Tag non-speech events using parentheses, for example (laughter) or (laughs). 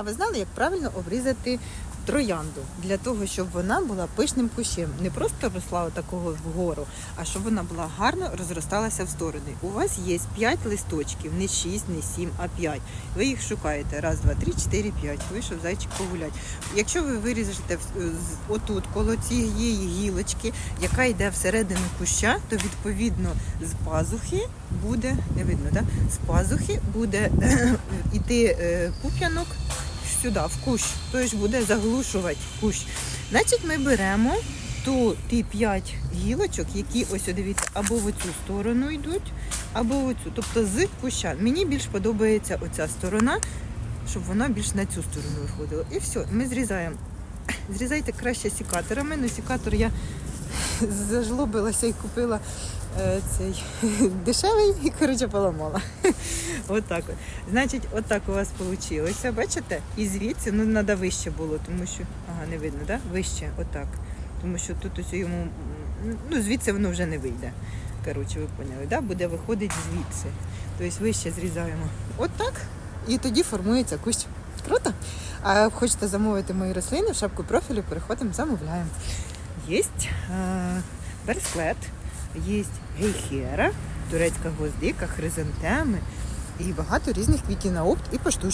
А ви знали, як правильно обрізати троянду для того, щоб вона була пишним кущем, не просто росла отакого вгору, а щоб вона була гарно розросталася в сторони. У вас є 5 листочків, не 6, не 7, а 5. Ви їх шукаєте. Раз, два, три, чотири, п'ять. Вийшов зайчик погулять. Якщо ви виріжете з- отут, коло цієї гілочки, яка йде всередину куща, то відповідно з пазухи буде, не видно, да? з пазухи буде (clears throat) іти е, пуп'янок сюди, в кущ, тобто буде заглушувати кущ. Значить, ми беремо ту, ті п'ять гілочок, які ось дивіться, або в оцю сторону йдуть, або в оцю. Тобто з куща. Мені більш подобається оця сторона, щоб вона більш на цю сторону виходила. І все, ми зрізаємо. Зрізайте краще сікаторами. Ну, сікатор я (laughs) зажлобилася і купила цей (laughs) дешевий і коротше поламала. (laughs) Отак от. Значить, отак у вас вийшло. Бачите? І звідси, ну треба вище було, тому що. Ага, не видно, да? Вище, отак. Тому що тут ось йому. Ну, звідси воно вже не вийде. Коротше, ви поняли, да? буде виходити звідси. Тобто вище зрізаємо. Отак. І тоді формується кущ. Круто? А хочете замовити мої рослини в шапку профілю, переходимо, замовляємо. Є е, бересклет, є гейхера, турецька гвоздика, хризантеми і багато різних квітів на опт і поштучно.